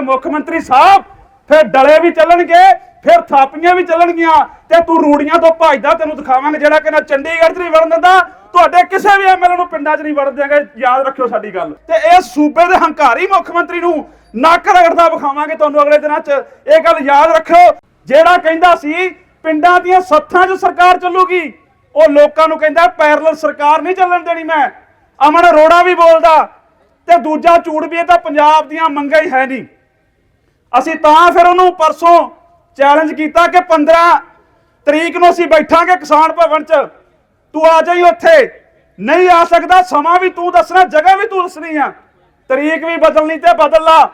ਹੈ ਮੁੱਖ ਮੰਤਰੀ ਸਾਹਿਬ, ਫਿਰ ਡਲੇ ਵੀ ਚੱਲਣਗੇ, ਫਿਰ ਥਾਪੀਆਂ ਵੀ ਚੱਲਣਗੀਆਂ ਤੇ ਤੂੰ ਰੂੜੀਆਂ ਤੋਂ ਭੱਜਦਾ, ਤੈਨੂੰ ਦਿਖਾਵਾਂਗੇ ਜਿਹੜਾ ਕਿ ਚੰਡੀਗੜ੍ਹ 'ਚ ਨਹੀਂ ਵੜਨ ਦਿੰਦਾ, ਤੁਹਾਡੇ ਕਿਸੇ ਵੀ ਐਮਐਲਏ ਨੂੰ ਪਿੰਡਾਂ 'ਚ ਨਹੀਂ ਵੜਨ ਦਿਆਂਗੇ, ਯਾਦ ਰੱਖਿਓ ਸਾਡੀ ਗੱਲ। ਤੇ ਇਹ ਸੂਬੇ ਦੇ ਹੰਕਾਰੀ ਮੁੱਖ ਮੰਤਰੀ ਨੂੰ ਨੱਕ ਰਗੜਦਾ ਵਿਖਾਵਾਂਗੇ ਤੁਹਾਨੂੰ ਅਗਲੇ ਦਿਨਾਂ 'ਚ, ਇਹ ਗੱਲ ਯਾਦ ਰੱਖਿਓ। ਜਿਹੜਾ ਕਹਿੰਦਾ ਸੀ, ਪਿੰਡਾਂ ਦੀਆਂ ਸੱਥਾਂ 'ਚ ਸਰਕਾਰ ਚੱਲੂਗੀ, ਉਹ ਲੋਕਾਂ ਨੂੰ ਕਹਿੰਦਾ, ਪੈਰਲਲ ਸਰਕਾਰ ਨਹੀਂ ਚੱਲਣ ਦੇਣੀ ਮੈਂ। ਅਮਨ ਅਰੋੜਾ ਵੀ ਬੋਲਦਾ, ਤੇ ਦੂਜਾ ਝੂਠ ਵੀ ਇਹ ਤਾਂ ਪੰਜਾਬ ਦੀਆਂ ਮੰਗਾਂ ਹੀ ਹੈ ਨਹੀਂ। ਅਸੀਂ ਤਾਂ ਫਿਰ ਉਹਨੂੰ ਪਰਸੋਂ ਚੈਲੰਜ ਕੀਤਾ ਕਿ 15 ਤਰੀਕ ਨੂੰ ਅਸੀਂ ਬੈਠਾਂਗੇ ਕਿਸਾਨ ਭਵਨ 'ਚ। ਤੂੰ ਆ ਜਾਈ ਉੱਥੇ। ਨਹੀਂ ਆ ਸਕਦਾ, ਸਮਾਂ ਵੀ ਤੂੰ ਦੱਸਣਾ, ਜਗ੍ਹਾ ਵੀ ਤੂੰ ਦੱਸਣੀ ਆ। ਤਰੀਕ ਵੀ ਬਦਲਣੀ ਤੇ ਬਦਲ ਲਾ।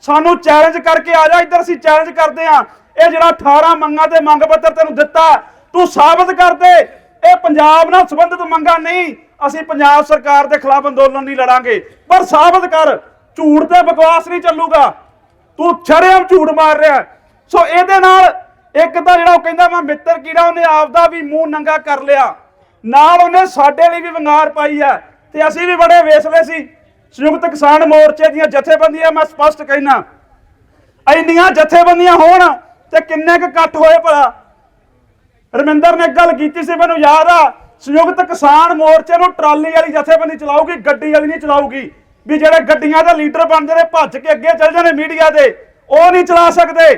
ਸਾਨੂੰ ਚੈਲੰਜ ਕਰਕੇ ਆ ਜਾ, ਇੱਧਰ ਅਸੀਂ ਚੈਲੰਜ ਕਰਦੇ ਆ। ਇਹ ਜਿਹੜਾ 18 ਮੰਗਾਂ ਤੇ ਮੰਗ ਪੱਤਰ ਤੈਨੂੰ ਦਿੱਤਾ, ਤੂੰ ਸਾਬਤ ਕਰ ਦੇ। ਇਹ ਪੰਜਾਬ ਨਾਲ ਸੰਬੰਧਿਤ ਮੰਗਾਂ ਨਹੀਂ। ਅਸੀਂ ਪੰਜਾਬ ਸਰਕਾਰ ਦੇ ਖਿਲਾਫ ਅੰਦੋਲਨ ਨਹੀਂ ਲੜਾਂਗੇ। ਪਰ ਸਾਬਤ ਕਰ। ਝੂਠ ਤੇ ਬਕਵਾਸ ਨਹੀਂ ਚੱਲੂਗਾ। ਤੂੰ ਛੜਿਆਮ ਝੂਠ ਮਾਰ ਰਿਹਾ ਸੋ ਇਹਦੇ ਨਾਲ ਇੱਕ ਤਾਂ ਜਿਹੜਾ ਉਹ ਕਹਿੰਦਾ ਮੈਂ ਮਿੱਤਰ ਕੀੜਾ, ਉਹਨੇ ਆਪਦਾ ਵੀ ਮੂੰਹ ਨੰਗਾ ਕਰ ਲਿਆ। ਨਾਲ ਉਹਨੇ ਸਾਡੇ ਲਈ ਵੀ ਵੰਗਾਰ ਪਾਈ ਆ ਤੇ ਅਸੀਂ ਵੀ ਬੜੇ ਵੇਸਲੇ ਸੀ। ਸੰਯੁਕਤ ਕਿਸਾਨ ਮੋਰਚੇ ਦੀਆਂ ਜਥੇਬੰਦੀਆਂ, ਮੈਂ ਸਪਸ਼ਟ ਕਹਿਣਾ, ਇੰਨੀਆਂ ਜਥੇਬੰਦੀਆਂ ਹੋਣ ਤੇ ਕਿੰਨੇ ਕੁ ਇਕੱਠ ਹੋਏ ਭਲਾ। ਰਮਿੰਦਰ ਨੇ ਗੱਲ ਕੀਤੀ ਸੀ, ਮੈਨੂੰ ਯਾਦ ਆ, ਸੰਯੁਕਤ ਕਿਸਾਨ ਮੋਰਚੇ ਨੂੰ ਟਰਾਲੀ ਵਾਲੀ ਜਥੇਬੰਦੀ ਚਲਾਊਗੀ, ਗੱਡੀ ਵਾਲੀ ਨਹੀਂ ਚਲਾਊਗੀ। ਵੀ ਜਿਹੜੇ ਗੱਡੀਆਂ ਦੇ ਲੀਡਰ ਬਣਦੇ ਨੇ ਭੱਜ ਕੇ ਅੱਗੇ ਚੱਲ ਜਾਂਦੇ ਮੀਡੀਆ ਦੇ, ਉਹ ਨਹੀਂ ਚਲਾ ਸਕਦੇ।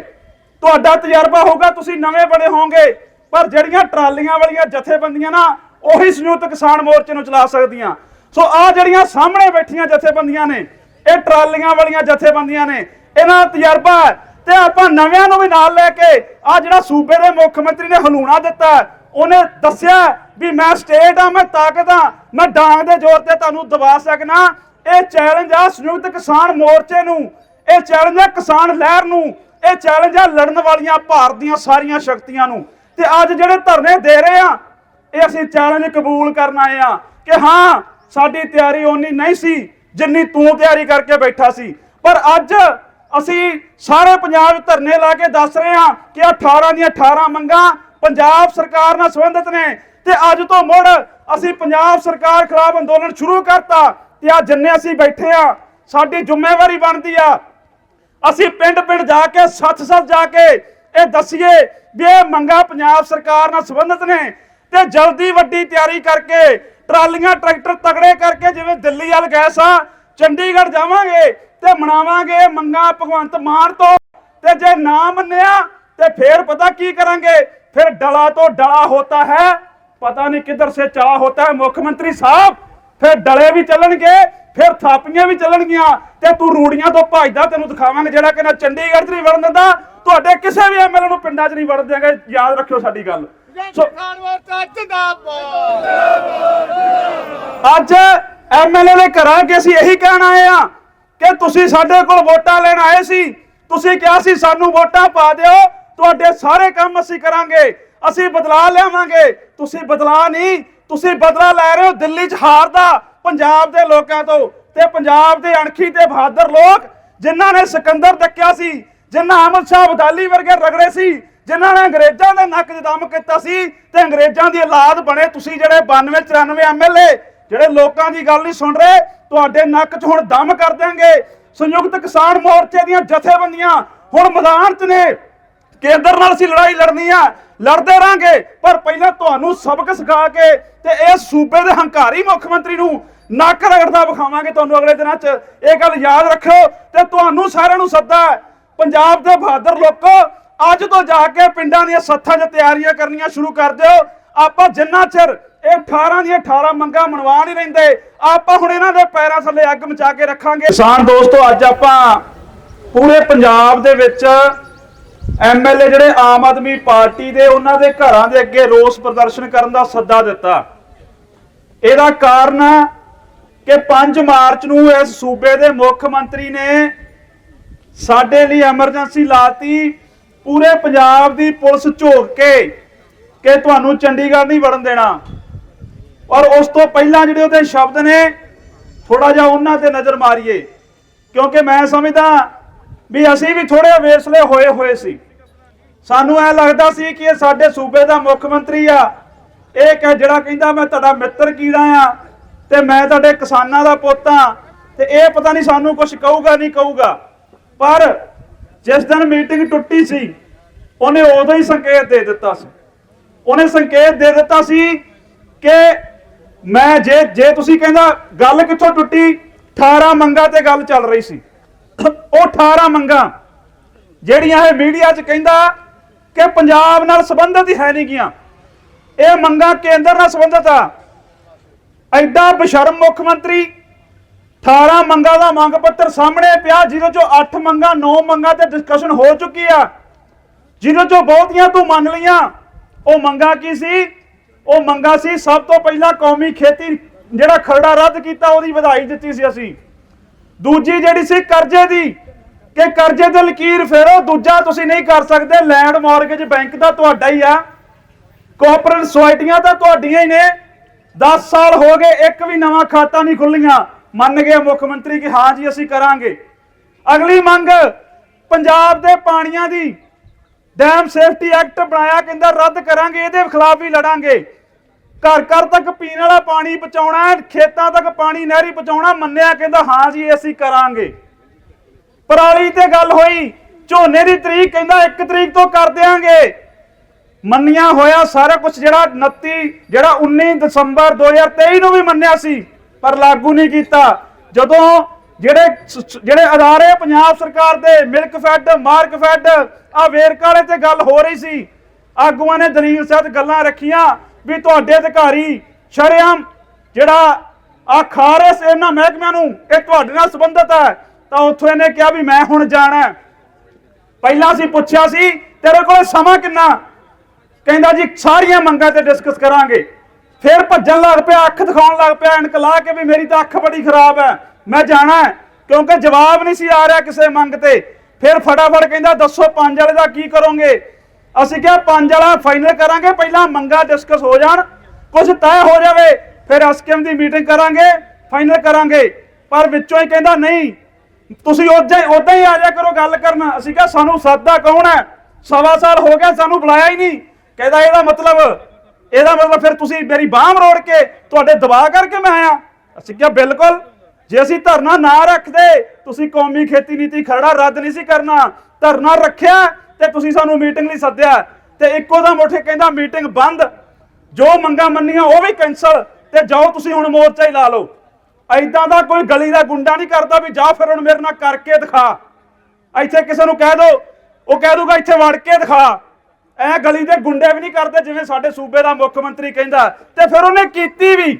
ਤੁਹਾਡਾ ਤਜਰਬਾ ਹੋਊਗਾ, ਤੁਸੀਂ ਨਵੇਂ ਬਣੇ ਹੋਵੋਗੇ, ਪਰ ਜਿਹੜੀਆਂ ਟਰਾਲੀਆਂ ਵਾਲੀਆਂ ਜਥੇਬੰਦੀਆਂ ਨਾ, ਉਹੀ ਸੰਯੁਕਤ ਕਿਸਾਨ ਮੋਰਚੇ ਨੂੰ ਚਲਾ ਸਕਦੀਆਂ। ਸੋ ਆ ਜਿਹੜੀਆਂ ਸਾਹਮਣੇ ਬੈਠੀਆਂ ਜਥੇਬੰਦੀਆਂ ਨੇ, ਇਹ ਟਰਾਲੀਆਂ ਵਾਲੀਆਂ ਜਥੇਬੰਦੀਆਂ ਨੇ, ਇਹਨਾਂ ਦਾ ਤਜਰਬਾ ਤੇ ਆਪਾਂ ਨਵਿਆਂ ਨੂੰ ਵੀ ਨਾਲ ਲੈ ਕੇ ਆ ਜਿਹੜਾ ਸੂਬੇ ਦੇ ਮੁੱਖ ਮੰਤਰੀ ਨੇ ਹਲੂਣਾ ਦਿੱਤਾ, ਉਹਨੇ ਦੱਸਿਆ ਵੀ ਮੈਂ ਸਟੇਟ ਆ, ਮੈਂ ਤਾਕਤ ਆ, ਮੈਂ ਡਾਂਗ ਦੇ ਜ਼ੋਰ ਤੇ ਤੁਹਾਨੂੰ ਦਬਾ ਸਕਣਾ ਇਹ ਚੈਲੰਜ ਆ ਸੰਯੁਕਤ ਕਿਸਾਨ ਮੋਰਚੇ ਨੂੰ, ਇਹ ਚੈਲੰਜ ਆ ਕਿਸਾਨ ਲਹਿਰ ਨੂੰ, ਇਹ ਚੈਲੰਜ ਆ ਲੜਨ ਵਾਲੀਆਂ ਭਾਰਤ ਦੀਆਂ ਸਾਰੀਆਂ ਸ਼ਕਤੀਆਂ ਨੂੰ। ਤੇ ਅੱਜ ਜਿਹੜੇ ਧਰਨੇ ਦੇ ਰਹੇ ਆ, ਇਹ ਅਸੀਂ ਚੈਲੰਜ ਕਬੂਲ ਕਰਨ ਆਏ ਆ ਕਿ ਹਾਂ, ਸਾਡੀ ਤਿਆਰੀ ਓਨੀ ਨਹੀਂ ਸੀ ਜਿੰਨੀ ਤੂੰ ਤਿਆਰੀ ਕਰਕੇ ਬੈਠਾ ਸੀ। ਪਰ ਅੱਜ ਅਸੀਂ ਸਾਰੇ ਪੰਜਾਬ ਧਰਨੇ ਲਾ ਕੇ ਦੱਸ ਰਹੇ ਹਾਂ ਕਿ 18 ਦੀਆਂ 18 ਮੰਗਾਂ ਪੰਜਾਬ ਸਰਕਾਰ ਨਾਲ ਸੰਬੰਧਿਤ ਨੇ। ਤੇ ਅੱਜ ਤੋਂ ਮੁੜ ਅਸੀਂ ਪੰਜਾਬ ਸਰਕਾਰ ਖਿਲਾਫ ਅੰਦੋਲਨ ਸ਼ੁਰੂ ਕਰਤਾ। ਤੇ ਆ ਜਿੰਨੇ ਅਸੀਂ ਬੈਠੇ ਆ, ਸਾਡੀ ਜ਼ਿੰਮੇਵਾਰੀ ਬਣਦੀ ਆ। ਅਸੀਂ ਪਿੰਡ ਪਿੰਡ ਜਾ ਕੇ ਸੱਤ ਸੱਤ ਜਾ ਕੇ ਇਹ ਦੱਸੀਏ ਵੀ ਇਹ ਮੰਗਾ ਪੰਜਾਬ ਸਰਕਾਰ ਨਾਲ ਸੰਬੰਧਿਤ ਨੇ ਤੇ ਜਲਦੀ ਵੱਡੀ ਤਿਆਰੀ ਕਰਕੇ ਟਰਾਲੀਆਂ, ਟਰੈਕਟਰ ਤਗੜੇ ਕਰਕੇ ਜਿਵੇਂ ਦਿੱਲੀ ਵੱਲ ਗਏ ਸਾਂ, ਚੰਡੀਗੜ੍ਹ ਜਾਵਾਂਗੇ ਤੇ ਮਨਾਵਾਂਗੇ ਇਹ ਮੰਗਾ ਭਗਵੰਤ ਮਾਨ ਤੋਂ। ਤੇ ਜੇ ਨਾ ਮੰਨਿਆ ਤੇ ਫੇਰ ਪਤਾ ਕੀ ਕਰਾਂਗੇ? ਫਿਰ ਡਲਾ ਤੋਂ ਡਲਾ ਹੋਤਾ ਹੈ। ਪਤਾ ਨਹੀਂ ਕਿੱਧਰ ਸੇ ਚਲਾ ਹੋਤਾ ਹੈ, ਮੁੱਖ ਮੰਤਰੀ ਸਾਹਿਬ। ਫਿਰ ਡਲੇ ਵੀ ਚੱਲਣਗੇ ਫਿਰ ਥਾਪੀਆਂ ਵੀ ਚੱਲਣਗੀਆਂ ਤੇ ਤੂੰ ਰੂੜੀਆਂ ਤੋਂ ਭੱਜਦਾ ਤੈਨੂੰ ਦਿਖਾਵਾਂਗੇ ਜਿਹੜਾ ਕਿ ਨਾ ਚੰਡੀਗੜ੍ਹ 'ਚ ਨਹੀਂ ਵੜਨ ਦਿੰਦਾ ਤੁਹਾਡੇ ਕਿਸੇ ਵੀ ਐਮਐਲਏ ਨੂੰ ਪਿੰਡਾਂ 'ਚ ਨਹੀਂ ਵੜਨ ਦਿਆਂਗੇ ਯਾਦ ਰੱਖਿਓ ਸਾਡੀ ਗੱਲ। ਅੱਜ ਐਮਐਲਏ ਦੇ ਘਰਾਂ ਕਿ ਅਸੀਂ ਇਹੀ ਕਹਿਣ ਆਏ ਆ ਕਿ ਤੁਸੀਂ ਸਾਡੇ ਕੋਲ ਵੋਟਾਂ ਲੈਣ ਆਏ ਸੀ ਤੁਸੀਂ ਕਿਹਾ ਸੀ ਸਾਨੂੰ ਵੋਟਾਂ ਪਾ ਦਿਓ ਤੁਹਾਡੇ ਸਾਰੇ ਕੰਮ ਅਸੀਂ ਕਰਾਂਗੇ ਅਸੀਂ ਬਦਲਾ ਲਿਆਵਾਂਗੇ ਤੁਸੀਂ ਬਦਲਾ ਨਹੀਂ ਤੁਸੀਂ ਬਦਲਾ ਲੈ ਰਹੇ ਹੋ ਦਿੱਲੀ 'ਚ ਹਾਰ ਦਾ ਪੰਜਾਬ ਦੇ ਲੋਕਾਂ ਤੋਂ ਤੇ ਪੰਜਾਬ ਦੇ ਅਣਖੀ ਤੇ ਬਹਾਦਰ ਲੋਕ, ਜਿਨ੍ਹਾਂ ਨੇ ਸਿਕੰਦਰ ਡੱਕਿਆ ਸੀ, ਜਿਨ੍ਹਾਂ ਅਹਿਮਦ ਸ਼ਾਹ ਅਬਦਾਲੀ ਵਰਗੇ ਰਗੜੇ ਸੀ, ਜਿਨ੍ਹਾਂ ਨੇ ਅੰਗਰੇਜ਼ਾਂ ਦੇ ਨੱਕ 'ਚ ਦਮ ਕੀਤਾ ਸੀ ਤੇ ਅੰਗਰੇਜ਼ਾਂ ਦੀ ਔਲਾਦ ਬਣੇ ਤੁਸੀਂ ਜਿਹੜੇ 92 94 ਐਮਐਲਏ ਜਿਹੜੇ ਲੋਕਾਂ ਦੀ ਗੱਲ ਨਹੀਂ ਸੁਣ ਰਹੇ, ਤੁਹਾਡੇ ਨੱਕ 'ਚ ਹੁਣ ਦਮ ਕਰ ਦੇਣਗੇ ਸੰਯੁਕਤ ਕਿਸਾਨ ਮੋਰਚੇ ਦੀਆਂ ਜਥੇਬੰਦੀਆਂ ਹੁਣ ਮੈਦਾਨ 'ਚ ਨੇ। ਕੇਂਦਰ ਨਾਲ ਅਸੀਂ ਲੜਾਈ ਲੜਨੀ ਆ। ਲੜਦੇ ਰਾਂਗੇ। ਪਰ ਪਹਿਲਾਂ ਤੁਹਾਨੂੰ ਸਬਕ ਸਿਖਾ ਕੇ ਤੇ ਇਹ ਸੂਬੇ ਦੇ ਹੰਕਾਰੀ ਮੁੱਖ ਮੰਤਰੀ ਨੂੰ ਨੱਕ ਰਗੜਦਾ ਵਿਖਾਵਾਂਗੇ ਤੁਹਾਨੂੰ ਅਗਲੇ ਦਿਨਾਂ 'ਚ। ਇਹ ਗੱਲ ਯਾਦ ਰੱਖਿਓ ਤੇ ਤੁਹਾਨੂੰ ਸਾਰਿਆਂ ਨੂੰ ਸੱਦਾ ਪੰਜਾਬ ਦੇ ਬਹਾਦਰ ਲੋਕੋ, ਅੱਜ ਤੋਂ ਜਾ ਕੇ ਪਿੰਡਾਂ ਦੀਆਂ ਸੱਥਾਂ 'ਚ ਤਿਆਰੀਆਂ ਕਰਨੀਆਂ ਸ਼ੁਰੂ ਕਰ ਦਿਓ। ਆਪਾਂ ਜਿੰਨਾ ਚਿਰ ਇਹ 18 ਦੀਆਂ 18 ਮੰਗਾਂ ਮਨਵਾ ਨਹੀਂ ਰਹਿੰਦੇ ਆਪਾਂ ਹੁਣ ਇਹਨਾਂ ਦੇ ਪੈਰਾਂ ਥੱਲੇ ਅੱਗ ਮਚਾ ਕੇ ਰੱਖਾਂਗੇ। ਕਿਸਾਨ ਦੋਸਤੋ, ਅੱਜ ਆਪਾਂ ਪੂਰੇ ਪੰਜਾਬ ਦੇ ਵਿੱਚ ਐਮਐਲਏ ਜਿਹੜੇ ਆਮ ਆਦਮੀ ਪਾਰਟੀ ਦੇ ਉਹਨਾਂ ਦੇ ਘਰਾਂ ਦੇ ਅੱਗੇ ਰੋਸ ਪ੍ਰਦਰਸ਼ਨ ਕਰਨ ਦਾ ਸੱਦਾ ਦਿੱਤਾ। ਇਹਦਾ ਕਾਰਨ ਕਿ 5 ਮਾਰਚ ਨੂੰ ਇਸ ਸੂਬੇ ਦੇ ਮੁੱਖ ਮੰਤਰੀ ਨੇ ਸਾਡੇ ਲਈ ਐਮਰਜੈਂਸੀ ਲਾਤੀ। ਪੂਰੇ ਪੰਜਾਬ ਦੀ ਪੁਲਿਸ ਝੋਕ ਕੇ ਕਿ ਤੁਹਾਨੂੰ ਚੰਡੀਗੜ੍ਹ ਨਹੀਂ ਵੜਨ ਦੇਣਾ। ਔਰ ਉਸ ਤੋਂ ਪਹਿਲਾਂ ਜਿਹੜੇ ਉਹਦੇ ਸ਼ਬਦ ਨੇ ਥੋੜਾ ਜਿਹਾ ਉਹਨਾਂ ਤੇ ਨਜ਼ਰ ਮਾਰੀਏ। ਕਿਉਂਕਿ ਮੈਂ ਸਮਝਦਾ ਵੀ ਅਸੀਂ ਵੀ ਥੋੜੇ ਵੇਸਲੇ ਹੋਏ ਹੋਏ ਸੀ। ਸਾਨੂੰ ਐ ਲੱਗਦਾ ਸੀ ਕਿ ਇਹ ਸਾਡੇ ਸੂਬੇ ਦਾ ਮੁੱਖ ਮੰਤਰੀ ਆ। ਇਹ ਕਿ ਜਿਹੜਾ ਕਹਿੰਦਾ ਮੈਂ ਤੁਹਾਡਾ ਮਿੱਤਰ ਕੀੜਾ ਆ ਤੇ ਮੈਂ ਤੁਹਾਡੇ ਕਿਸਾਨਾਂ ਦਾ ਪੁੱਤ ਆ ਤੇ ਇਹ ਪਤਾ ਨਹੀਂ ਸਾਨੂੰ ਕੁਝ ਕਹੂਗਾ ਨਹੀਂ ਕਹੂਗਾ। ਪਰ ਜਿਸ ਦਿਨ ਮੀਟਿੰਗ ਟੁੱਟੀ ਸੀ, ਉਹਨੇ ਉਦੋਂ ਹੀ ਸੰਕੇਤ ਦੇ ਦਿੱਤਾ ਸੀ। ਉਹਨੇ ਸੰਕੇਤ ਦੇ ਦਿੱਤਾ ਸੀ ਕਿ ਮੈਂ ਜੇ ਜੇ ਤੁਸੀਂ ਕਹਿੰਦਾ ਗੱਲ ਕਿੱਥੋਂ ਟੁੱਟੀ 18 ਮੰਗਾਂ ਤੇ ਗੱਲ ਚੱਲ ਰਹੀ ਸੀ। ਉਹ 18 ਮੰਗਾਂ ਜਿਹੜੀਆਂ ਇਹ ਮੀਡੀਆ 'ਚ ਕਹਿੰਦਾ ਕਿ ਪੰਜਾਬ ਨਾਲ ਸੰਬੰਧਿਤ ਹੀ ਹੈ ਨਹੀਂ ਗੀਆਂ। ਇਹ ਮੰਗਾਂ ਕੇਂਦਰ ਨਾਲ ਸੰਬੰਧਿਤ ਆ। ਐਡਾ ਬਸ਼ਰਮ ਮੁੱਖ ਮੰਤਰੀ 18 ਮੰਗਾਂ ਦਾ ਮੰਗ ਪੱਤਰ ਸਾਹਮਣੇ ਪਿਆ, ਜਿਹਦੇ ਚੋਂ 8 ਮੰਗਾਂ 9 ਮੰਗਾਂ ਤੇ ਡਿਸਕਸ਼ਨ ਹੋ ਚੁੱਕੀ ਆ। ਜਿਹਦੇ ਚੋਂ ਬਹੁਤੀਆਂ ਤੂੰ ਮੰਨ ਲਈਆਂ। ਉਹ ਮੰਗਾਂ ਕੀ ਸੀ? ਉਹ ਮੰਗਾਂ ਸੀ, ਸਭ ਤੋਂ ਪਹਿਲਾਂ ਕੌਮੀ ਖੇਤੀ, ਜਿਹੜਾ ਖਰੜਾ ਰੱਦ ਕੀਤਾ, ਉਹਦੀ ਵਧਾਈ ਦਿੱਤੀ ਸੀ ਅਸੀਂ। ਦੂਜੀ ਜਿਹੜੀ ਸੀ ਕਰਜ਼ੇ ਦੀ ਕਿ ਕਰਜ਼ੇ ਤੇ ਲਕੀਰ ਫੇਰੋ, ਦੂਜਾ ਤੁਸੀਂ ਨਹੀਂ ਕਰ ਸਕਦੇ ਲੈਂਡ ਮਾਰਗੇਜ ਬੈਂਕ ਦਾ ਤੁਹਾਡਾ ਹੀ ਆ। ਕੋਆਪਰੇਟਿਵ ਸੁਸਾਇਟੀਆਂ ਤਾਂ ਤੁਹਾਡੀਆਂ ਹੀ ਨੇ। 10 ਸਾਲ ਹੋ ਗਏ, ਇੱਕ ਵੀ ਨਵਾਂ ਖਾਤਾ ਨਹੀਂ ਖੁੱਲੀਆਂ ਮੰਨ ਗਏ ਮੁੱਖ ਮੰਤਰੀ ਕਿ ਹਾਂ ਜੀ, ਅਸੀਂ ਕਰਾਂਗੇ। ਅਗਲੀ ਮੰਗ, ਪੰਜਾਬ ਦੇ ਪਾਣੀਆਂ ਦੀ ਡੈਮ ਸੇਫਟੀ ਐਕਟ ਬਣਾਇਆ, ਕਹਿੰਦਾ ਰੱਦ ਕਰਾਂਗੇ, ਇਹਦੇ ਖਿਲਾਫ ਵੀ ਲੜਾਂਗੇ। ਘਰ ਘਰ ਤੱਕ ਪੀਣ ਵਾਲਾ ਪਾਣੀ ਪਹੁੰਚਾਉਣਾ, ਖੇਤਾਂ ਤੱਕ ਪਾਣੀ, ਨਹਿਰੀ ਪਹੁੰਚਾਉਣਾ, ਮੰਨਿਆ, ਕਹਿੰਦਾ ਹਾਂ ਜੀ, ਅਸੀਂ ਕਰਾਂਗੇ। ਪਰਾਲੀ ਤੇ ਗੱਲ ਹੋਈ, ਝੋਨੇ ਦੀ ਤਰੀਕ ਕਹਿੰਦਾ 1 ਤਰੀਕ ਤੋਂ ਕਰ ਦਿਆਂਗੇ। ਮੰਨਿਆ ਹੋਇਆ ਸਾਰਾ ਕੁਝ ਜਿਹੜਾ 29 ਜਿਹੜਾ 19 ਦਸੰਬਰ 2023 ਨੂੰ ਵੀ ਮੰਨਿਆ ਸੀ, ਪਰ ਲਾਗੂ ਨਹੀਂ ਕੀਤਾ। ਜਦੋਂ ਜਿਹੜੇ ਜਿਹੜੇ ਅਦਾਰੇ ਪੰਜਾਬ ਸਰਕਾਰ ਦੇ, ਮਿਲਕ ਫੈਡ, ਮਾਰਕ ਫੈਡ ਆ ਵੇਰਕਾਲੇ ਤੇ ਗੱਲ ਹੋ ਰਹੀ ਸੀ। ਆਗੂਆਂ ਨੇ ਦਲੀਲ ਸਹਿਤ ਗੱਲਾਂ ਰੱਖੀਆਂ ਵੀ ਤੁਹਾਡੇ ਅਧਿਕਾਰੀ ਸ਼ਰੇਆਮ ਜਿਹੜਾ ਆ ਖਾ ਰਹੇ ਸੀ ਇਹਨਾਂ ਮਹਿਕਮਿਆਂ ਨੂੰ, ਇਹ ਤੁਹਾਡੇ ਨਾਲ ਸੰਬੰਧਿਤ ਹੈ। ਤਾਂ ਉੱਥੋਂ ਇਹਨੇ ਕਿਹਾ ਵੀ ਮੈਂ ਹੁਣ ਜਾਣਾ ਪਹਿਲਾਂ ਅਸੀਂ ਪੁੱਛਿਆ ਸੀ, ਤੇਰੇ ਕੋਲ ਸਮਾਂ ਕਿੰਨਾ? ਕਹਿੰਦਾ ਜੀ, ਸਾਰੀਆਂ ਮੰਗਾਂ ਤੇ ਡਿਸਕਸ ਕਰਾਂਗੇ। ਫਿਰ ਭੱਜਣ ਲੱਗ ਪਿਆ, ਅੱਖ ਦਿਖਾਉਣ ਲੱਗ ਪਿਆ ਐਨਕ ਲਾ ਕੇ ਵੀ ਮੇਰੀ ਤਾਂ ਅੱਖ ਬੜੀ ਖਰਾਬ ਹੈ। ਮੈਂ ਜਾਣਾ ਕਿਉਂਕਿ ਜਵਾਬ ਨਹੀਂ ਸੀ ਆ ਰਿਹਾ ਕਿਸੇ ਮੰਗ ਤੇ। ਫਿਰ ਫਟਾਫਟ ਕਹਿੰਦਾ, ਦੱਸੋ ਪੰਜ ਵਾਲੇ ਦਾ ਕੀ ਕਰੋਗੇ? ਅਸੀਂ ਕਿਹਾ, ਪੰਜ ਵਾਲਾ ਫਾਈਨਲ ਕਰਾਂਗੇ, ਪਹਿਲਾਂ ਮੰਗਾਂ ਡਿਸਕਸ ਹੋ ਜਾਣ, ਕੁਝ ਤੈਅ ਹੋ ਜਾਵੇ, ਫਿਰ ਐਸਕੇਐਮ ਦੀ ਮੀਟਿੰਗ ਕਰਾਂਗੇ ਫਾਈਨਲ ਕਰਾਂਗੇ। ਪਰ ਵਿੱਚੋਂ ਹੀ ਕਹਿੰਦਾ, ਨਹੀਂ ਤੁਸੀਂ ਉਦਾਂ ਹੀ ਉਦਾਂ ਹੀ ਆ ਜਾ ਕਰੋ ਗੱਲ ਕਰਨ। ਅਸੀਂ ਕਿਹਾ, ਸਾਨੂੰ ਸਾਦਾ ਕੌਣ ਹੈ? ਸਵਾ ਸਾਲ ਹੋ ਗਿਆ, ਸਾਨੂੰ ਬੁਲਾਇਆ ਹੀ ਨਹੀਂ। ਕਹਿੰਦਾ, ਇਹਦਾ ਮਤਲਬ ਇਹਦਾ ਮਤਲਬ ਫਿਰ ਤੁਸੀਂ ਮੇਰੀ ਬਾਹ ਮਰੋੜ ਕੇ ਤੁਹਾਡੇ ਦਬਾਅ ਕਰਕੇ ਮੈਂ ਆਇਆ। ਅਸੀਂ ਕਿਹਾ, ਬਿਲਕੁਲ। ਜੇ ਅਸੀਂ ਧਰਨਾ ਨਾ ਰੱਖਦੇ, ਤੁਸੀਂ ਕੌਮੀ ਖੇਤੀ ਨੀਤੀ ਖਰੜਾ ਰੱਦ ਨਹੀਂ ਸੀ ਕਰਨਾ। ਧਰਨਾ ਰੱਖਿਆ ਤੇ ਤੁਸੀਂ ਸਾਨੂੰ ਮੀਟਿੰਗ ਲਈ ਸੱਦਿਆ। ਤੇ ਇੱਕੋ ਦਮ ਉੱਠ ਕੇ ਕਹਿੰਦਾ, ਮੀਟਿੰਗ ਬੰਦ। ਜੋ ਮੰਗਾਂ ਮੰਨੀਆਂ, ਉਹ ਵੀ ਕੈਨਸਲ ਤੇ ਜਾਓ, ਤੁਸੀਂ ਹੁਣ ਮੋਰਚਾ ਹੀ ਲਾ ਲਓ। ਐਦਾਂ ਦਾ ਕੋਈ ਗਲੀ ਦਾ ਗੁੰਡਾ ਨਹੀਂ ਕਰਦਾ ਵੀ ਜਾ ਫਿਰ ਹੁਣ ਮੇਰੇ ਨਾਲ ਕਰਕੇ ਦਿਖਾ। ਇੱਥੇ ਕਿਸੇ ਨੂੰ ਕਹਿ ਦੋ, ਉਹ ਕਹਿ ਦੂਗਾ ਇੱਥੇ ਵੜ ਕੇ ਦਿਖਾ। ਐ ਗਲੀ ਦੇ ਗੁੰਡੇ ਵੀ ਨਹੀਂ ਕਰਦੇ ਜਿਵੇਂ ਸਾਡੇ ਸੂਬੇ ਦਾ ਮੁੱਖ ਮੰਤਰੀ ਕਹਿੰਦਾ। ਤੇ ਫਿਰ ਉਹਨੇ ਕੀਤੀ ਵੀ,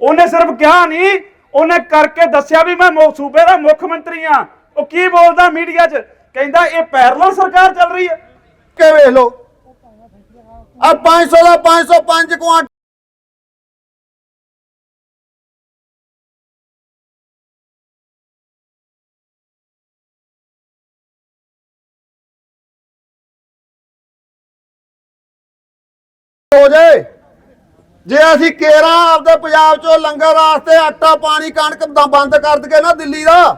ਉਹਨੇ ਸਿਰਫ ਕਿਹਾ ਨਹੀਂ, ਉਹਨੇ ਕਰਕੇ ਦੱਸਿਆ ਵੀ ਮੈਂ ਸੂਬੇ ਦਾ ਮੁੱਖ ਮੰਤਰੀ ਆ ਉਹ ਕੀ ਬੋਲਦਾ ਮੀਡੀਆ 'ਚ? ਕਹਿੰਦਾ ਇਹ ਪੈਰਲਲ ਸਰਕਾਰ ਚੱਲ ਰਹੀ ਹੈ। ਕੇ ਵੇਖ ਲਓ। ਆ 500 ਦਾ 505 ਕੁਆਂਟਲ ਹੋ ਜਾਏ ਜੇ ਅਸੀਂ ਕੇਰਾਂ ਆਪਦੇ ਪੰਜਾਬ ਚੋਂ ਲੰਗਰ ਵਾਸਤੇ ਆਟਾ, ਪਾਣੀ, ਕਣਕ ਬੰਦ ਕਰ ਦਈਏ ਨਾ ਦਿੱਲੀ ਦਾ,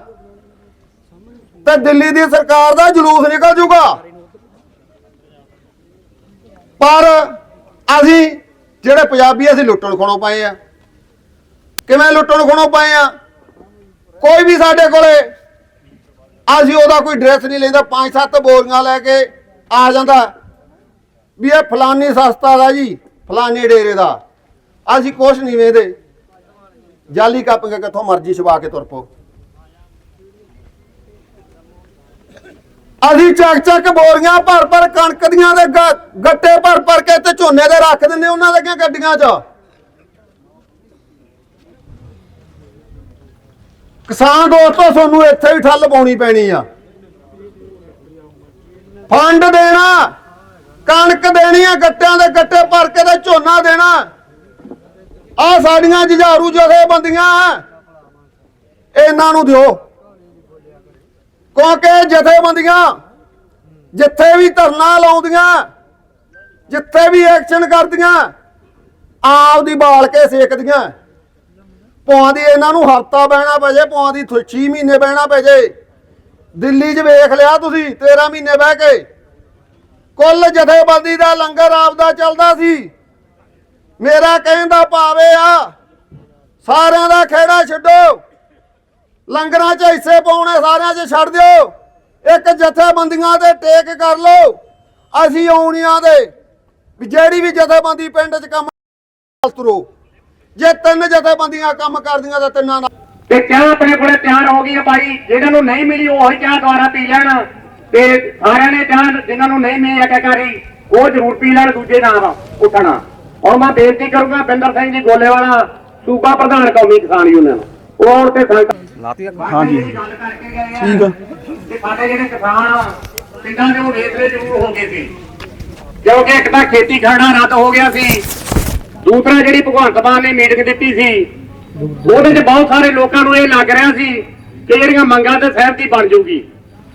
ਤੇ ਦਿੱਲੀ ਦੀ ਸਰਕਾਰ ਦਾ ਜਲੂਸ ਨਿਕਲ ਜੂਗਾ। ਪਰ ਅਸੀਂ ਜਿਹੜੇ ਪੰਜਾਬੀ ਅਸੀਂ ਲੁੱਟਣ ਖੋਣੋਂ ਪਏ ਆ, ਕਿਵੇਂ ਲੁੱਟਣ ਖੋਣੋਂ ਪਏ ਆ? ਕੋਈ ਵੀ ਸਾਡੇ ਕੋਲੇ, ਅਸੀਂ ਉਹਦਾ ਕੋਈ ਡਰੈਸ ਨਹੀਂ ਲੈਂਦਾ, ਪੰਜ ਸੱਤ ਬੋਰੀਆਂ ਲੈ ਕੇ ਆ ਜਾਂਦਾ। ਵੀ ਇਹ ਫਲਾਨੀ ਸਸਤਾ ਦਾ ਜੀ ਫਲਾਨੇ ਡੇਰੇ ਦਾ। ਅਸੀਂ ਕੁਛ ਨਹੀਂ ਵੇਦੇ ਜਾਲੀ ਕੱਪ ਕੇ ਕਿੱਥੋਂ ਮਰਜ਼ੀ ਛਵਾ ਕੇ ਤੁਰ ਪੋ ਅਸੀਂ ਚੱਕ ਚੱਕ ਬੋਰੀਆਂ ਭਰ ਭਰ ਕਣਕ ਦੀਆਂ ਦੇ ਗੱਟੇ ਭਰ ਭਰ ਕੇ ਤੇ ਝੋਨੇ ਦੇ ਰੱਖ ਦਿੰਦੇ ਉਹਨਾਂ ਦੀਆਂ ਗੱਡੀਆਂ 'ਚ? ਕਿਸਾਨ ਦੋਸਤੋ, ਤੁਹਾਨੂੰ ਇੱਥੇ ਵੀ ਠੱਲ ਪਾਉਣੀ ਪੈਣੀ ਆ। ਫੰਡ ਦੇਣਾ। ਕਣਕ ਦੇਣੀ ਆ ਗੱਟਿਆਂ ਦੇ ਗੱਟੇ ਭਰ ਕੇ ਤੇ ਝੋਨਾ ਦੇਣਾ। ਆ ਸਾਡੀਆਂ ਜੁਝਾਰੂ ਜਥੇਬੰਦੀਆਂ ਇਹਨਾਂ ਨੂੰ ਦਿਓ। ਕਿਉਂਕਿ ਜਥੇਬੰਦੀਆਂ ਜਿੱਥੇ ਵੀ ਧਰਨਾ ਲਾਉਂਦੀਆਂ, ਜਿੱਥੇ ਵੀ ਐਕਸ਼ਨ ਕਰਦੀਆਂ ਆਪ ਦੀ ਬਾਲ ਕੇ ਸੇਕਦੀਆਂ। ਪੌਂ ਦੀ ਇਹਨਾਂ ਨੂੰ ਹਫਤਾ ਬਹਿਣਾ ਪੈ ਜੇ ਪੌਂ ਦੀ 6 ਮਹੀਨੇ ਬਹਿਣਾ ਪੈ ਜੇ। ਦਿੱਲੀ 'ਚ ਵੇਖ ਲਿਆ ਤੁਸੀਂ 13 ਮਹੀਨੇ ਬਹਿ ਕੇ। ਕੁੱਲ ਜਥੇਬੰਦੀ ਦਾ ਲੰਗਰ ਆਪਦਾ ਚੱਲਦਾ ਸੀ। ਮੇਰਾ ਕਹਿਣ ਦਾ ਭਾਵ ਆ, ਸਾਰਿਆਂ ਦਾ ਖੇੜਾ ਛੱਡੋ। ਲੰਗਰਾਂ 'ਚ ਹਿੱਸੇ ਪਾਉਣੇ ਸਾਰਿਆਂ 'ਚ ਛੱਡ ਦਿਓ। ਇੱਕ ਜਥੇਬੰਦੀਆਂ ਦੇ ਟੇਕ ਕਰ ਲਓ। ਅਸੀਂ ਆਉਣੀਆਂ ਦੇ। ਵੀ ਜਿਹੜੀ ਵੀ ਜਥੇਬੰਦੀ ਪਿੰਡ 'ਚ ਕੰਮ ਤੁਰੋ। ਜੇ ਤਿੰਨ ਜਥੇਬੰਦੀਆਂ ਕੰਮ ਕਰਦੀਆਂ ਤਾਂ ਤਿੰਨਾਂ ਦਾ ਤੇ ਚਾਹ ਆਪਣੇ ਕੋਲੇ ਤਿਆਰ ਹੋ ਗਈ ਹੈ ਭਾਈ ਜਿਹਨਾਂ ਨੂੰ ਨਹੀਂ ਮਿਲੀ, ਉਹ ਹੀ ਚਾਹ ਦੁਆਰਾ ਪੀ ਲੈਣ? ਤੇ ਸਾਰਿਆਂ ਨੇ ਚਾਹ ਜਿਨ੍ਹਾਂ ਨੂੰ ਨਹੀਂ ਮਿਲੀ ਅਕਾਕਾਰੀ ਉਹ ਜ਼ਰੂਰ ਪੀ ਲੈਣ ਦੂਜੇ ਨਾਮ ਉੱਠਣਾ ਹੁਣ ਮੈਂ ਬੇਨਤੀ ਕਰੂੰਗਾ ਬਿੰਦਰ ਸਿੰਘ ਜੀ ਗੋਲੇਵਾਲਾ ਸੂਬਾ ਪ੍ਰਧਾਨ ਕੌਮੀ ਕਿਸਾਨ ਯੂਨੀਅਨ। ਉਹ ਆਉਣ ਤੇ ਹਾਂਜੀ। ਗੱਲ ਠੀਕ ਆ। ਤੇ ਸਾਡੇ ਜਿਹੜੇ ਕਿਸਾਨ ਆ ਪਿੰਡਾਂ ਦੇ ਉਹ ਰੇਤਲੇ ਜ਼ਰੂਰ ਹੋ ਗਏ ਸੀ। ਕਿਉਂਕਿ ਇੱਕ ਤਾਂ ਖੇਤੀ ਖਰੜਾ ਰੱਦ ਹੋ ਗਿਆ ਸੀ। ਦੂਸਰਾ ਜਿਹੜੀ ਭਗਵੰਤ ਮਾਨ ਨੇ ਮੀਟਿੰਗ ਦਿੱਤੀ ਸੀ ਉਹਦੇ 'ਚ ਬਹੁਤ ਸਾਰੇ ਲੋਕਾਂ ਨੂੰ ਇਹ ਲੱਗ ਰਿਹਾ ਸੀ ਕਿ ਜਿਹੜੀਆਂ ਮੰਗਾਂ ਤੇ ਸਹਿਮਤੀ ਬਣ ਜੂਗੀ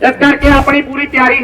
ਇਸ ਕਰਕੇ ਆਪਣੀ ਪੂਰੀ ਤਿਆਰੀ